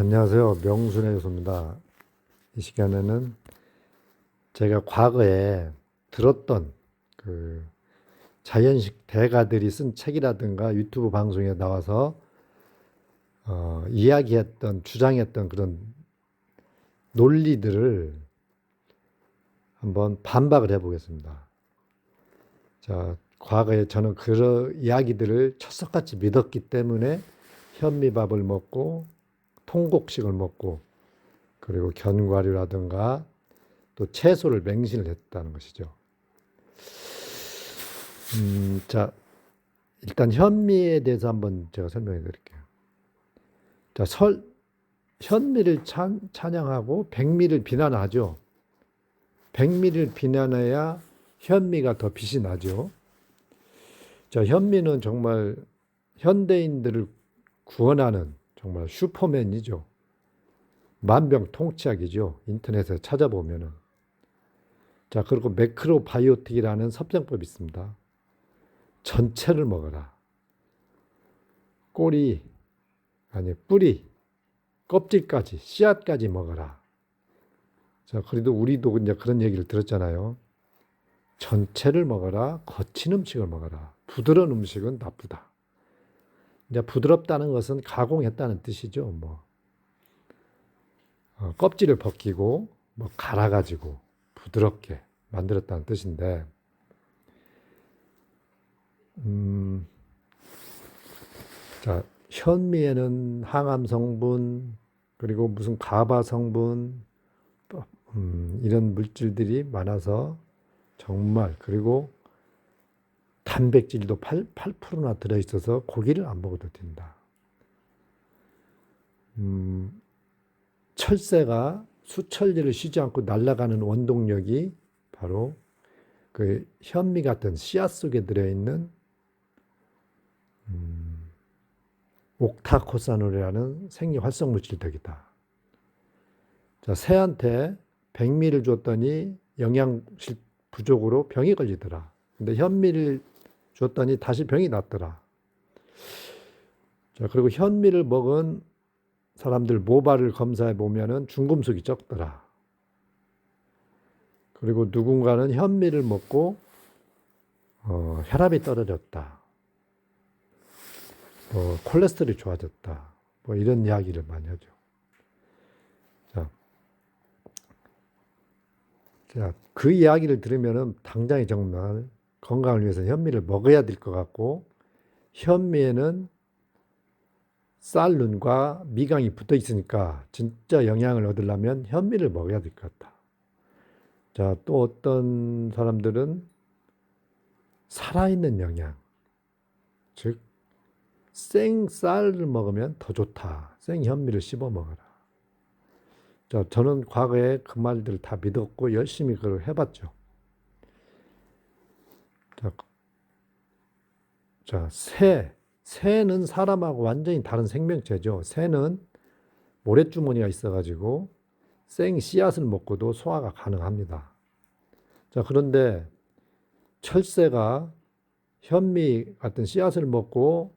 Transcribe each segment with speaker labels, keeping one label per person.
Speaker 1: 안녕하세요. 명순의 교수입니다. 이 시간에는 제가 과거에 들었던 그 자연식 대가들이 쓴 책이라든가 유튜브 방송에 나와서 어, 이야기했던, 주장했던 그런 논리들을 한번 반박을 해보겠습니다. 자, 과거에 저는 그런 이야기들을 철석같이 믿었기 때문에 현미밥을 먹고 통곡식을 먹고 그리고 견과류라든가 또 채소를 맹신을 했다는 것이죠. 음, 자, 일단 현미에 대해서 한번 제가 설명해 드릴게요. 자, 설, 현미를 찬, 찬양하고 백미를 비난하죠. 백미를 비난해야 현미가 더 빛이 나죠. 자, 현미는 정말 현대인들을 구원하는 정말 슈퍼맨이죠. 만병통치약이죠. 인터넷에 찾아보면은. 자, 그리고 매크로바이오틱이라는 섭정법이 있습니다. 전체를 먹어라. 꼬리, 아니, 뿌리, 껍질까지, 씨앗까지 먹어라. 자, 그래도 우리도 이제 그런 얘기를 들었잖아요. 전체를 먹어라. 거친 음식을 먹어라. 부드러운 음식은 나쁘다. 이제 부드럽다는 것은 가공했다는 뜻이죠. 뭐 어, 껍질을 벗기고 뭐 갈아가지고 부드럽게 만들었다는 뜻인데, 음, 자 현미에는 항암 성분 그리고 무슨 가바 성분 음, 이런 물질들이 많아서 정말 그리고 단백질도 8, 8%나 들어있어서 고기를 안 먹어도 된다. 음, 철새가 수천리를 쉬지 않고 날아가는 원동력이 바로 그 현미 같은 씨앗 속에 들어있는 음, 옥타코사놀이라는 생리 활성 물질 덕이다. 자, 새한테 백미를 줬더니 영양실 부족으로 병이 걸리더라. 근데 현미를 줬더니 다시 병이 났더라. 자, 그리고 현미를 먹은 사람들 모발을 검사해 보면은 중금속이 적더라. 그리고 누군가는 현미를 먹고 어, 혈압이 떨어졌다. 뭐 콜레스테롤이 좋아졌다. 뭐 이런 이야기를 많이 하죠. 자, 자, 그 이야기를 들으면은 당장에 정말 건강을 위해서 현미를 먹어야 될 것 같고 현미에는 쌀눈과 미강이 붙어 있으니까 진짜 영양을 얻으려면 현미를 먹어야 될 것 같다. 자, 또 어떤 사람들은 살아있는 영양, 즉 생쌀을 먹으면 더 좋다. 생현미를 씹어 먹어라. 자, 저는 과거에 그 말들을 다 믿었고 열심히 그걸 해봤죠. 자, 자, 새. 새는 사람하고 완전히 다른 생명체죠. 새는 모래주머니가 있어가지고 생 씨앗을 먹고도 소화가 가능합니다. 자, 그런데 철새가 현미 같은 씨앗을 먹고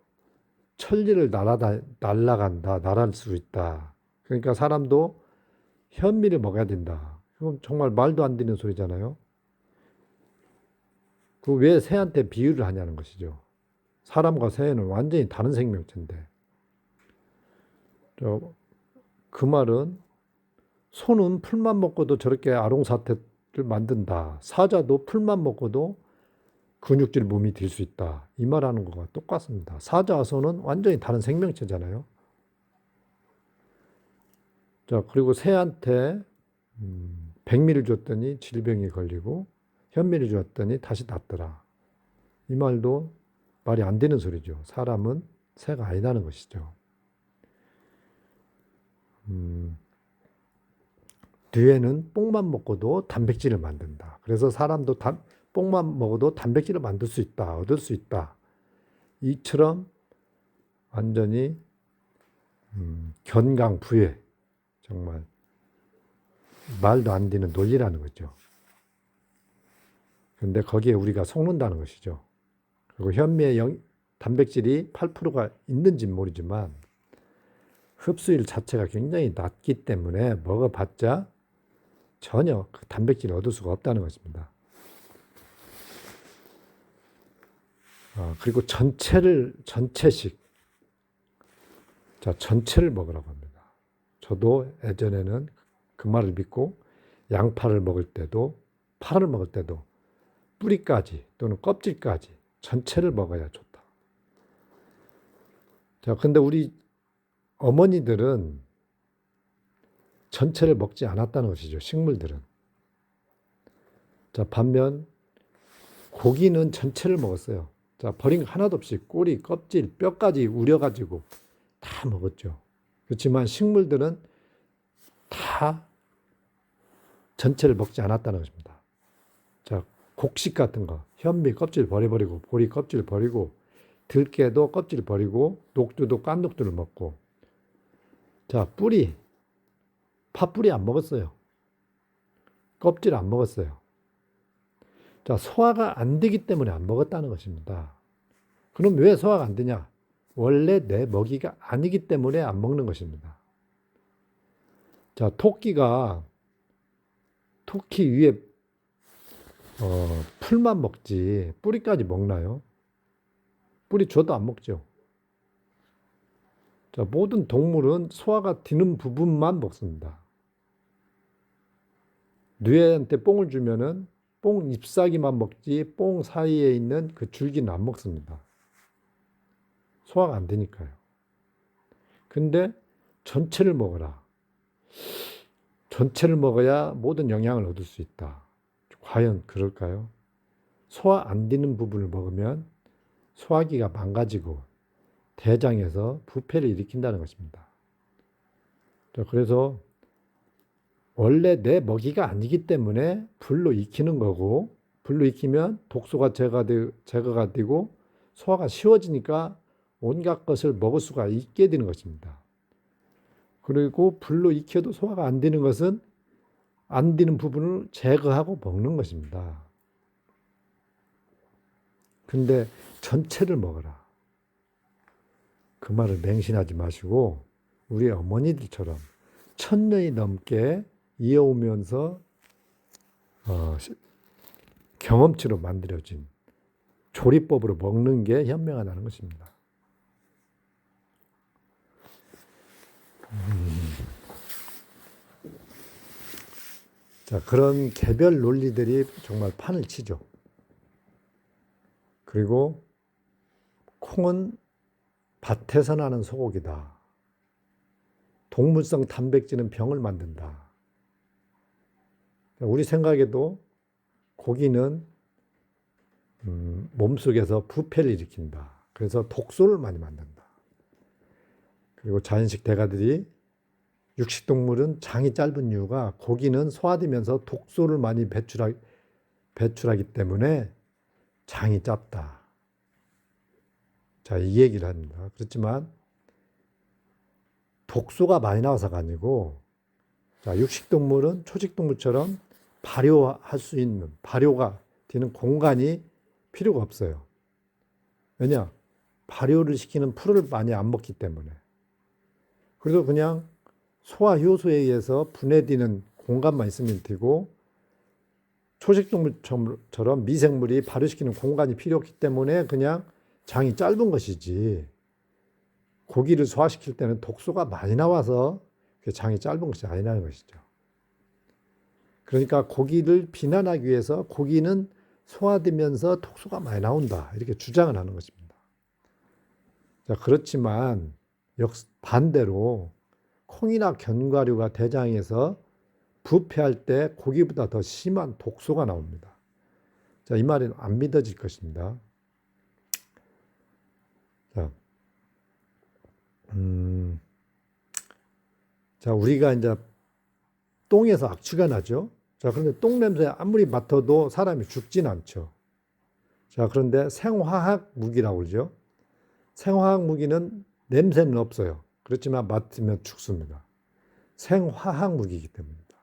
Speaker 1: 천리를 날아다, 날아간다, 날아갈 수 있다. 그러니까 사람도 현미를 먹어야 된다. 그건 정말 말도 안 되는 소리잖아요. 그 왜 새한테 비유를 하냐는 것이죠. 사람과 새는 완전히 다른 생명체인데. 저, 그 말은 소는 풀만 먹고도 저렇게 아롱사태를 만든다. 사자도 풀만 먹고도 근육질 몸이 될 수 있다. 이 말하는 거가 똑같습니다. 사자와 소는 완전히 다른 생명체잖아요. 자, 그리고 새한테 음, 백미를 줬더니 질병이 걸리고 현미를 줬더니 다시 낫더라. 이 말도 말이 안 되는 소리죠. 사람은 새가 아니다는 것이죠. 음, 뒤에는 뽕만 먹고도 단백질을 만든다. 그래서 사람도 단, 뽕만 먹어도 단백질을 만들 수 있다. 얻을 수 있다. 이처럼 완전히 음, 견강부회 정말 말도 안 되는 논리라는 거죠. 근데 거기에 우리가 속는다는 것이죠. 그리고 현미의 영, 단백질이 8%가 있는지 모르지만 흡수율 자체가 굉장히 낮기 때문에 먹어봤자 전혀 그 단백질을 얻을 수가 없다는 것입니다. 아, 그리고 전체를 전체식 자 전체를 먹으라고 합니다. 저도 예전에는 그 말을 믿고 양파를 먹을 때도 파를 먹을 때도 뿌리까지 또는 껍질까지 전체를 먹어야 좋다. 자, 근데 우리 어머니들은 전체를 먹지 않았다는 것이죠. 식물들은. 자, 반면 고기는 전체를 먹었어요. 자, 버린 거 하나도 없이 꼬리, 껍질, 뼈까지 우려가지고 다 먹었죠. 그렇지만 식물들은 다 전체를 먹지 않았다는 것입니다. 자, 곡식 같은 거, 현미 껍질 버려버리고, 보리 껍질 버리고, 들깨도 껍질 버리고, 녹두도 깐녹두를 먹고, 자, 뿌리, 팥뿌리 안 먹었어요. 껍질 안 먹었어요. 자, 소화가 안 되기 때문에 안 먹었다는 것입니다. 그럼 왜 소화가 안 되냐? 원래 내 먹이가 아니기 때문에 안 먹는 것입니다. 자, 토끼가 토끼 위에 어, 풀만 먹지 뿌리까지 먹나요? 뿌리 줘도 안 먹죠. 자, 모든 동물은 소화가 되는 부분만 먹습니다. 뇌한테 뽕을 주면은 뽕 잎사귀만 먹지 뽕 사이에 있는 그 줄기는 안 먹습니다. 소화가 안 되니까요. 근데 전체를 먹어라. 전체를 먹어야 모든 영양을 얻을 수 있다. 과연 그럴까요? 소화 안 되는 부분을 먹으면 소화기가 망가지고 대장에서 부패를 일으킨다는 것입니다. 그래서 원래 내 먹이가 아니기 때문에 불로 익히는 거고 불로 익히면 독소가 제거가 되고 소화가 쉬워지니까 온갖 것을 먹을 수가 있게 되는 것입니다. 그리고 불로 익혀도 소화가 안 되는 것은 안 되는 부분을 제거하고 먹는 것입니다. 근데 전체를 먹어라. 그 말을 맹신하지 마시고 우리 어머니들처럼 천 년이 넘게 이어오면서 어, 경험치로 만들어진 조리법으로 먹는 게 현명하다는 것입니다. 자, 그런 개별 논리들이 정말 판을 치죠. 그리고 콩은 밭에서 나는 소고기다. 동물성 단백질은 병을 만든다. 우리 생각에도 고기는 음, 몸속에서 부패를 일으킨다. 그래서 독소를 많이 만든다. 그리고 자연식 대가들이 육식동물은 장이 짧은 이유가 고기는 소화되면서 독소를 많이 배출하, 배출하기 때문에 장이 짧다. 자, 이 얘기를 합니다. 그렇지만 독소가 많이 나와서가 아니고 자, 육식동물은 초식동물처럼 발효할 수 있는 발효가 되는 공간이 필요가 없어요. 왜냐? 발효를 시키는 풀을 많이 안 먹기 때문에. 그래서 그냥 소화 효소에 의해서 분해되는 공간만 있으면 되고 초식동물처럼 미생물이 발효시키는 공간이 필요 없기 때문에 그냥 장이 짧은 것이지 고기를 소화시킬 때는 독소가 많이 나와서 장이 짧은 것이 아니라는 것이죠. 그러니까 고기를 비난하기 위해서 고기는 소화되면서 독소가 많이 나온다 이렇게 주장을 하는 것입니다. 자, 그렇지만 역 반대로 콩이나 견과류가 대장에서 부패할 때 고기보다 더 심한 독소가 나옵니다. 자, 이 말은 안 믿어질 것입니다. 자, 음, 자, 우리가 이제 똥에서 악취가 나죠. 자, 그런데 똥 냄새 아무리 맡아도 사람이 죽진 않죠. 자, 그런데 생화학 무기라고 그러죠. 생화학 무기는 냄새는 없어요. 그렇지만 맡으면 죽습니다. 생화학 무기이기 때문입니다.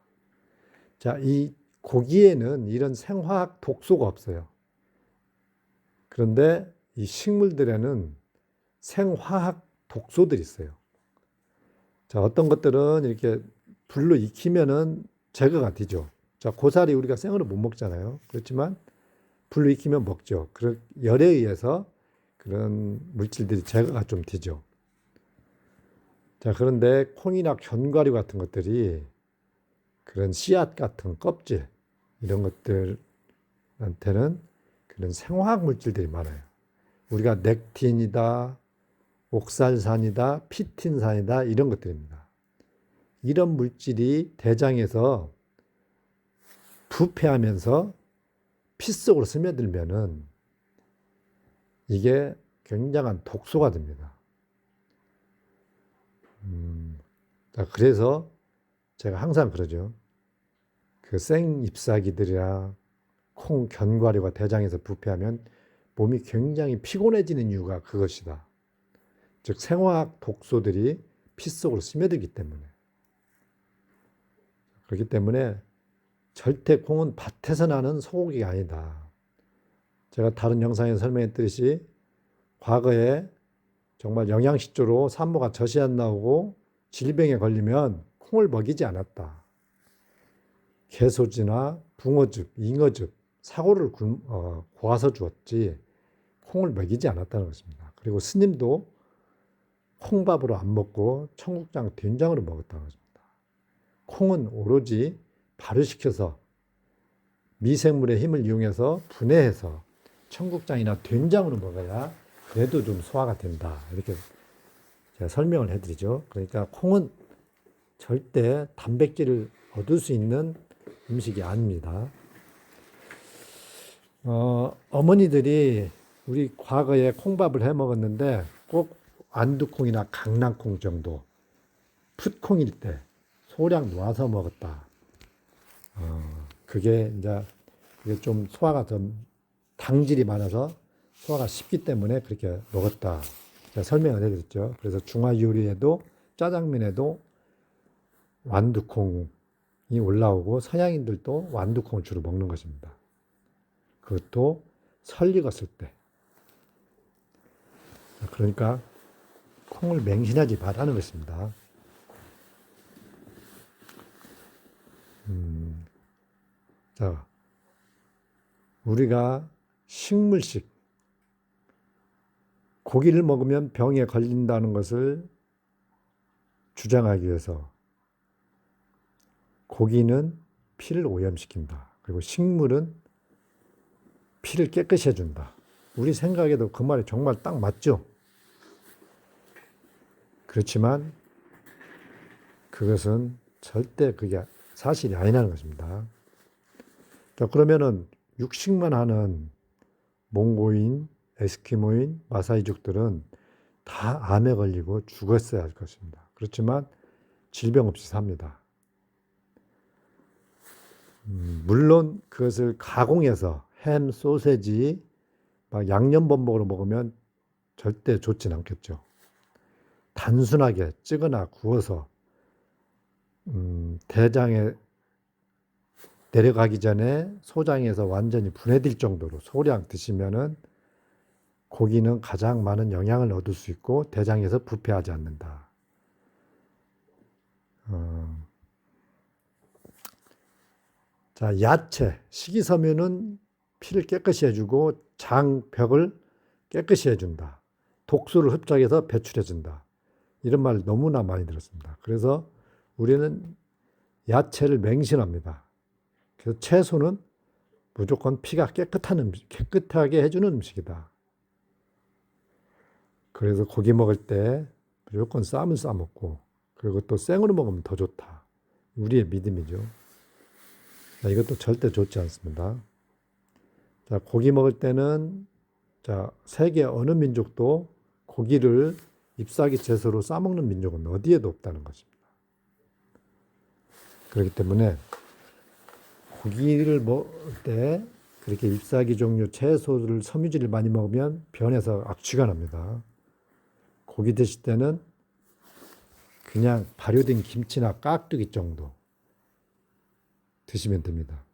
Speaker 1: 자, 이 고기에는 이런 생화학 독소가 없어요. 그런데 이 식물들에는 생화학 독소들이 있어요. 자, 어떤 것들은 이렇게 불로 익히면은 제거가 되죠. 자, 고사리 우리가 생으로 못 먹잖아요. 그렇지만 불로 익히면 먹죠. 그 열에 의해서 그런 물질들이 제거가 좀 되죠. 자, 그런데 콩이나 견과류 같은 것들이 그런 씨앗 같은 껍질 이런 것들한테는 그런 생화학 물질들이 많아요. 우리가 넥틴이다, 옥살산이다, 피틴산이다 이런 것들입니다. 이런 물질이 대장에서 부패하면서 피 속으로 스며들면은 이게 굉장한 독소가 됩니다. 음, 자, 그래서 제가 항상 그러죠. 그 생 잎사귀들이나 콩 견과류가 대장에서 부패하면 몸이 굉장히 피곤해지는 이유가 그것이다. 즉 생화학 독소들이 피 속으로 스며들기 때문에 그렇기 때문에 절대 콩은 밭에서 나는 소고기가 아니다. 제가 다른 영상에 설명했듯이 과거에 정말 영양식조로 산모가 젖이 안 나오고 질병에 걸리면 콩을 먹이지 않았다. 개소지나 붕어즙, 잉어즙, 사고를 굶, 어, 고아서 주었지 콩을 먹이지 않았다는 것입니다. 그리고 스님도 콩밥으로 안 먹고 청국장 된장으로 먹었다는 것입니다. 콩은 오로지 발효시켜서 미생물의 힘을 이용해서 분해해서 청국장이나 된장으로 먹어야 그래도 좀 소화가 된다. 이렇게 제가 설명을 해드리죠. 그러니까 콩은 절대 단백질을 얻을 수 있는 음식이 아닙니다. 어, 어머니들이 우리 과거에 콩밥을 해 먹었는데 꼭 안두콩이나 강낭콩 정도 풋콩일 때 소량 놓아서 먹었다. 어, 그게 이제 그게 좀 소화가 좀 당질이 많아서 소화가 쉽기 때문에 그렇게 먹었다. 설명을 해드렸죠. 그래서 중화 요리에도 짜장면에도 완두콩이 올라오고 서양인들도 완두콩을 주로 먹는 것입니다. 그것도 설 익었을 때. 그러니까 콩을 맹신하지 말라는 것입니다. 음, 자, 우리가 식물식, 고기를 먹으면 병에 걸린다는 것을 주장하기 위해서 고기는 피를 오염시킨다. 그리고 식물은 피를 깨끗이 해준다. 우리 생각에도 그 말이 정말 딱 맞죠? 그렇지만 그것은 절대 그게 사실이 아니라는 것입니다. 자, 그러면은 육식만 하는 몽고인, 에스키모인, 마사이족들은 다 암에 걸리고 죽었어야 할 것입니다. 그렇지만 질병 없이 삽니다. 음, 물론 그것을 가공해서 햄, 소세지, 막 양념 범벅으로 먹으면 절대 좋진 않겠죠. 단순하게 찌거나 구워서 음, 대장에 내려가기 전에 소장에서 완전히 분해될 정도로 소량 드시면은 고기는 가장 많은 영양을 얻을 수 있고 대장에서 부패하지 않는다. 어. 자, 야채, 식이섬유는 피를 깨끗이 해주고 장벽을 깨끗이 해준다. 독소를 흡착해서 배출해준다. 이런 말 너무나 많이 들었습니다. 그래서 우리는 야채를 맹신합니다. 그래서 채소는 무조건 피가 깨끗한 음식, 깨끗하게 해주는 음식이다. 그래서 고기 먹을 때 무조건 쌈을 싸먹고, 그리고 또 생으로 먹으면 더 좋다. 우리의 믿음이죠. 자, 이것도 절대 좋지 않습니다. 자, 고기 먹을 때는, 자, 세계 어느 민족도 고기를 잎사귀 채소로 싸먹는 민족은 어디에도 없다는 것입니다. 그렇기 때문에 고기를 먹을 때 그렇게 잎사귀 종류 채소를 섬유질을 많이 먹으면 변해서 악취가 납니다. 고기 드실 때는 그냥 발효된 김치나 깍두기 정도 드시면 됩니다.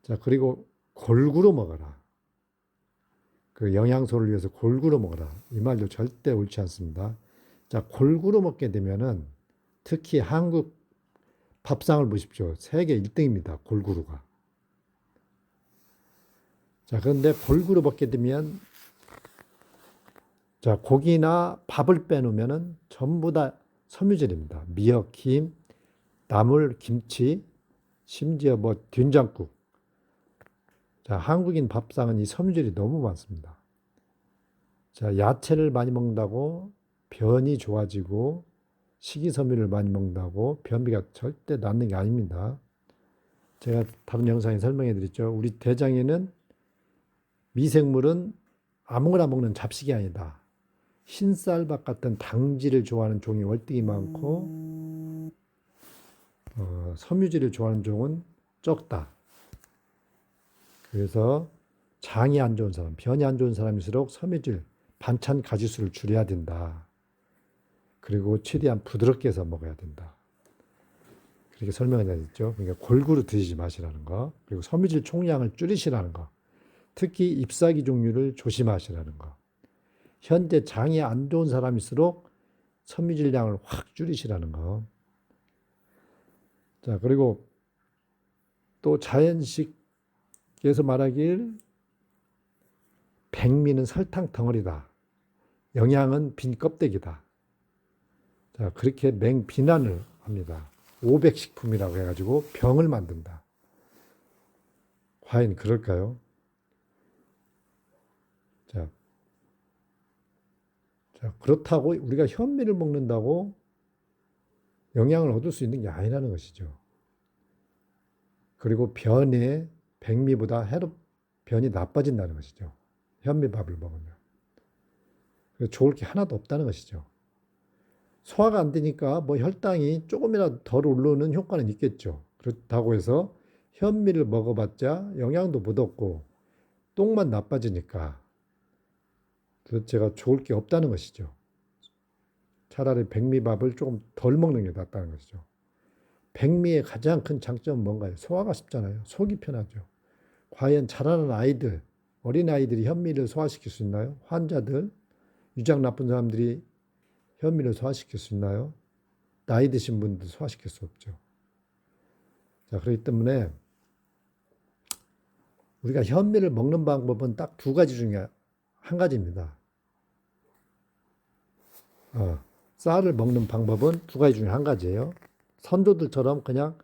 Speaker 1: 자, 그리고 골고루 먹어라. 그 영양소를 위해서 골고루 먹어라. 이 말도 절대 옳지 않습니다. 자, 골고루 먹게 되면은 특히 한국 밥상을 보십시오. 세계 1등입니다. 골고루가. 자, 그런데 골고루 먹게 되면 자, 고기나 밥을 빼놓으면은 전부 다 섬유질입니다. 미역, 김, 나물, 김치, 심지어 뭐 된장국. 자, 한국인 밥상은 이 섬유질이 너무 많습니다. 자, 야채를 많이 먹는다고 변이 좋아지고 식이섬유를 많이 먹는다고 변비가 절대 낫는 게 아닙니다. 제가 다른 영상에 설명해 드렸죠. 우리 대장에는 미생물은 아무거나 먹는 잡식이 아니다. 흰쌀밥 같은 당질을 좋아하는 종이 월등히 많고 어, 섬유질을 좋아하는 종은 적다. 그래서 장이 안 좋은 사람, 변이 안 좋은 사람일수록 섬유질, 반찬 가지수를 줄여야 된다. 그리고 최대한 부드럽게 해서 먹어야 된다. 그렇게 설명을 해야겠죠. 그러니까 골고루 드시지 마시라는 거. 그리고 섬유질 총량을 줄이시라는 거. 특히 잎사귀 종류를 조심하시라는 거. 현재 장이 안 좋은 사람일수록 섬유질량을 확 줄이시라는 거. 자, 그리고 또 자연식에서 말하길 백미는 설탕 덩어리다. 영양은 빈 껍데기다. 자, 그렇게 맹 비난을 합니다. 500식품이라고 해가지고 병을 만든다. 과연 그럴까요? 자, 자, 그렇다고 우리가 현미를 먹는다고 영양을 얻을 수 있는 게 아니라는 것이죠. 그리고 변에 백미보다 해롭 변이 나빠진다는 것이죠. 현미밥을 먹으면. 그래서 좋을 게 하나도 없다는 것이죠. 소화가 안 되니까 뭐 혈당이 조금이라도 덜 오르는 효과는 있겠죠. 그렇다고 해서 현미를 먹어봤자 영양도 못 얻고 똥만 나빠지니까 도대체가 좋을 게 없다는 것이죠. 차라리 백미밥을 조금 덜 먹는 게 낫다는 것이죠. 백미의 가장 큰 장점은 뭔가요? 소화가 쉽잖아요. 속이 편하죠. 과연 자라는 아이들, 어린 아이들이 현미를 소화시킬 수 있나요? 환자들, 유장 나쁜 사람들이 현미를 소화시킬 수 있나요? 나이 드신 분들 소화시킬 수 없죠. 자, 그렇기 때문에 우리가 현미를 먹는 방법은 딱 두 가지 중에 한 가지입니다. 어, 쌀을 먹는 방법은 두 가지 중에 한 가지예요. 선조들처럼 그냥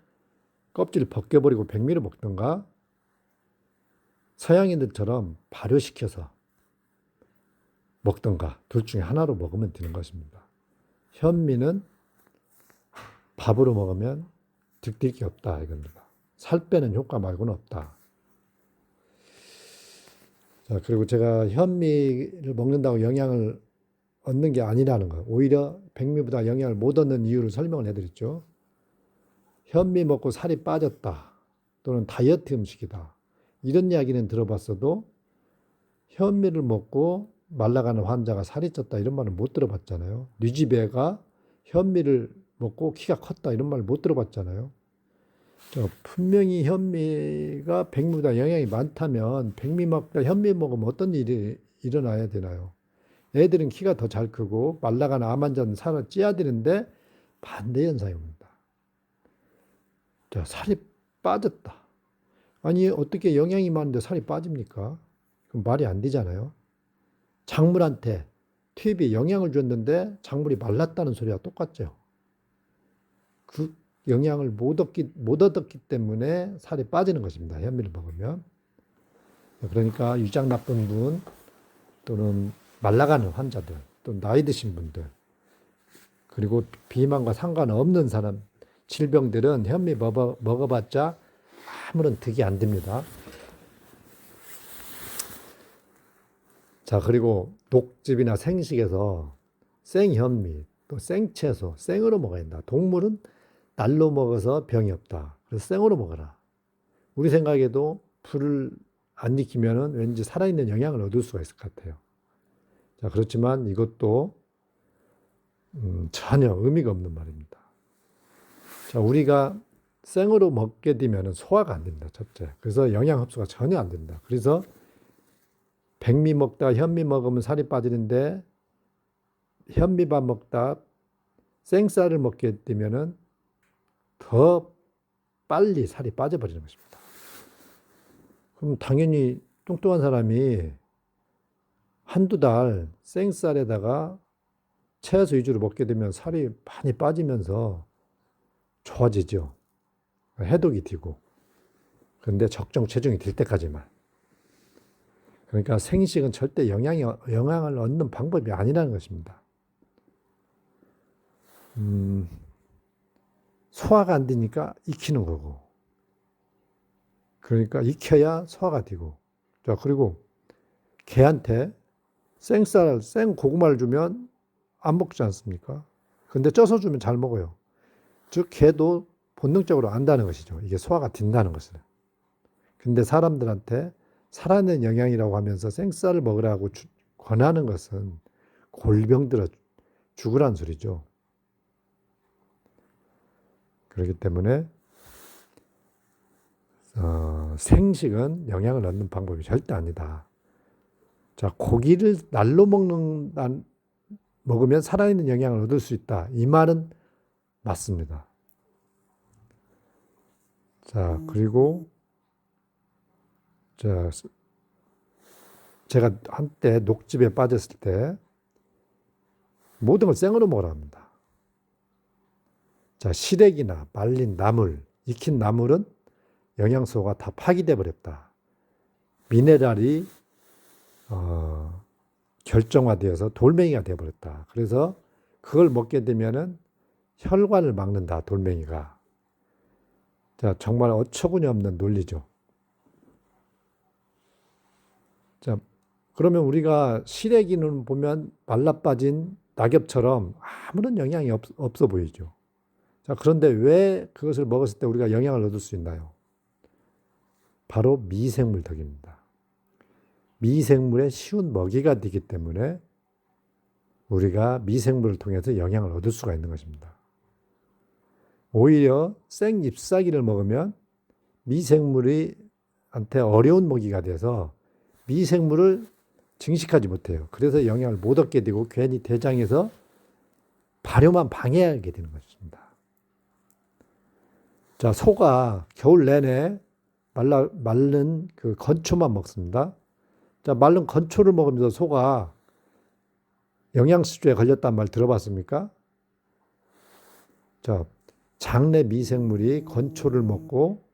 Speaker 1: 껍질을 벗겨버리고 백미를 먹던가 서양인들처럼 발효시켜서 먹던가 둘 중에 하나로 먹으면 되는 것입니다. 현미는 밥으로 먹으면 득될 게 없다 이겁니다. 살 빼는 효과 말고는 없다. 자, 그리고 제가 현미를 먹는다고 영양을 얻는 게 아니라는 거. 오히려 백미보다 영양을 못 얻는 이유를 설명을 해드렸죠. 현미 먹고 살이 빠졌다. 또는 다이어트 음식이다. 이런 이야기는 들어봤어도 현미를 먹고 말라가는 환자가 살이 쪘다 이런 말은 못 들어봤잖아요. 류지배가 현미를 먹고 키가 컸다 이런 말 못 들어봤잖아요. 분명히 현미가 백미보다 영양이 많다면 백미 먹다 현미 먹으면 어떤 일이 일어나야 되나요? 애들은 키가 더 잘 크고 말라가는 암 환자는 살을 찌야 되는데 반대 현상이 옵니다. 자, 살이 빠졌다. 아니 어떻게 영양이 많은데 살이 빠집니까? 그럼 말이 안 되잖아요. 작물한테 투입에 영양을 줬는데 작물이 말랐다는 소리와 똑같죠. 그 영양을 못 얻기, 못 얻었기 때문에 살이 빠지는 것입니다. 현미를 먹으면. 그러니까 유장 나쁜 분 또는 말라가는 환자들 또 나이 드신 분들 그리고 비만과 상관없는 사람 질병들은 현미 먹어, 먹어봤자 아무런 득이 안 됩니다. 자, 그리고 녹즙이나 생식에서 생현미, 또 생채소, 생으로 먹어야 된다. 동물은 날로 먹어서 병이 없다. 그래서 생으로 먹어라. 우리 생각에도 불을 안 익히면은 왠지 살아있는 영양을 얻을 수가 있을 것 같아요. 자, 그렇지만 이것도 음, 전혀 의미가 없는 말입니다. 자, 우리가 생으로 먹게 되면 소화가 안 된다. 첫째. 그래서 영양 흡수가 전혀 안 된다. 그래서 백미 먹다 현미 먹으면 살이 빠지는데 현미밥 먹다 생쌀을 먹게 되면은 더 빨리 살이 빠져버리는 것입니다. 그럼 당연히 뚱뚱한 사람이 한두 달 생쌀에다가 채소 위주로 먹게 되면 살이 많이 빠지면서 좋아지죠. 해독이 되고. 그런데 적정 체중이 될 때까지만. 그러니까 생식은 절대 영향이, 영향을 얻는 방법이 아니라는 것입니다. 음, 소화가 안 되니까 익히는 거고. 그러니까 익혀야 소화가 되고. 자, 그리고 개한테 생쌀, 생 고구마를 주면 안 먹지 않습니까? 근데 쪄서 주면 잘 먹어요. 즉, 개도 본능적으로 안다는 것이죠. 이게 소화가 된다는 것을. 근데 사람들한테 살아있는 영양이라고 하면서 생쌀을 먹으라고 주, 권하는 것은 골병 들어 죽으란 소리죠. 그렇기 때문에 어, 생식은 영양을 얻는 방법이 절대 아니다. 자, 고기를 날로 먹는 먹으면 살아있는 영양을 얻을 수 있다. 이 말은 맞습니다. 자, 그리고 자, 제가 한때 녹즙에 빠졌을 때 모든 걸 생으로 먹으라 합니다. 자, 시래기나 말린 나물, 익힌 나물은 영양소가 다 파기돼 버렸다. 미네랄이 어, 결정화되어서 돌멩이가 되어 버렸다. 그래서 그걸 먹게 되면은 혈관을 막는다. 돌멩이가. 자, 정말 어처구니 없는 논리죠. 자, 그러면 우리가 시래기는 보면 말라 빠진 낙엽처럼 아무런 영향이 없, 없어 보이죠. 자, 그런데 왜 그것을 먹었을 때 우리가 영향을 얻을 수 있나요? 바로 미생물 덕입니다. 미생물의 쉬운 먹이가 되기 때문에 우리가 미생물을 통해서 영향을 얻을 수가 있는 것입니다. 오히려 생 잎사귀를 먹으면 미생물이 한테 어려운 먹이가 돼서 미생물을 증식하지 못해요. 그래서 영향을 못 얻게 되고 괜히 대장에서 발효만 방해하게 되는 것입니다. 자, 소가 겨울 내내 말라, 말른 그 건초만 먹습니다. 자, 말른 건초를 먹으면서 소가 영양실조에 걸렸단 말 들어봤습니까? 자, 장내 미생물이 건초를 먹고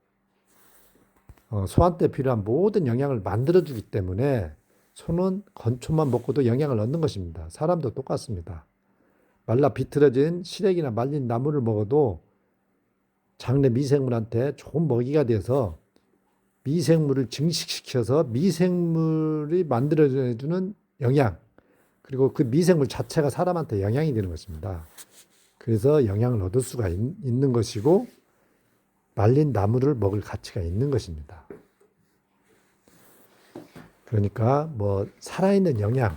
Speaker 1: 어, 소한테 필요한 모든 영양을 만들어주기 때문에 소는 건초만 먹고도 영양을 얻는 것입니다. 사람도 똑같습니다. 말라 비틀어진 시래기나 말린 나물을 먹어도 장내 미생물한테 좋은 먹이가 돼서 미생물을 증식시켜서 미생물이 만들어주는 영양 그리고 그 미생물 자체가 사람한테 영향이 되는 것입니다. 그래서 영양을 얻을 수가 있, 는 것이고 말린 나무를 먹을 가치가 있는 것입니다. 그러니까 뭐 살아있는 영양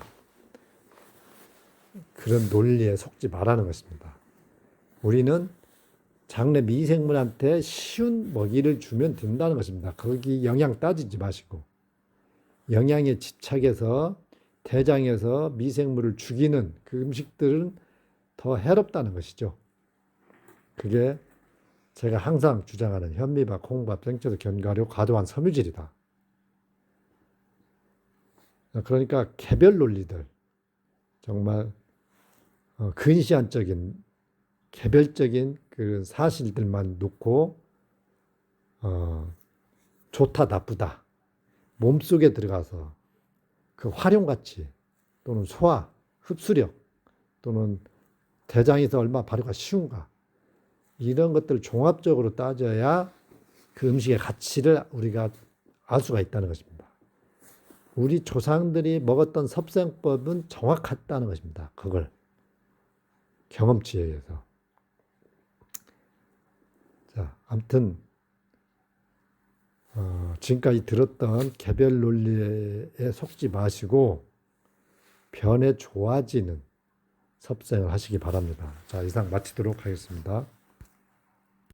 Speaker 1: 그런 논리에 속지 말라는 것입니다. 우리는 장내 미생물한테 쉬운 먹이를 주면 된다는 것입니다. 거기 영양 따지지 마시고 영양에 집착해서 대장에서 미생물을 죽이는 그 음식들은 더 해롭다는 것이죠. 그게 제가 항상 주장하는 현미밥, 콩밥, 생채소, 견과류, 과도한 섬유질이다. 그러니까 개별 논리들, 정말 어, 근시안적인 개별적인 그 사실들만 놓고 어, 좋다 나쁘다 몸속에 들어가서 그 활용 가치 또는 소화 흡수력 또는 대장에서 얼마 발효가 쉬운가 이런 것들 종합적으로 따져야 그 음식의 가치를 우리가 알 수가 있다는 것입니다. 우리 조상들이 먹었던 섭생법은 정확했다는 것입니다. 그걸 경험치에 의해서. 자, 아무튼 어, 지금까지 들었던 개별 논리에 속지 마시고 변에 좋아지는 섭생을 하시기 바랍니다. 자, 이상 마치도록 하겠습니다.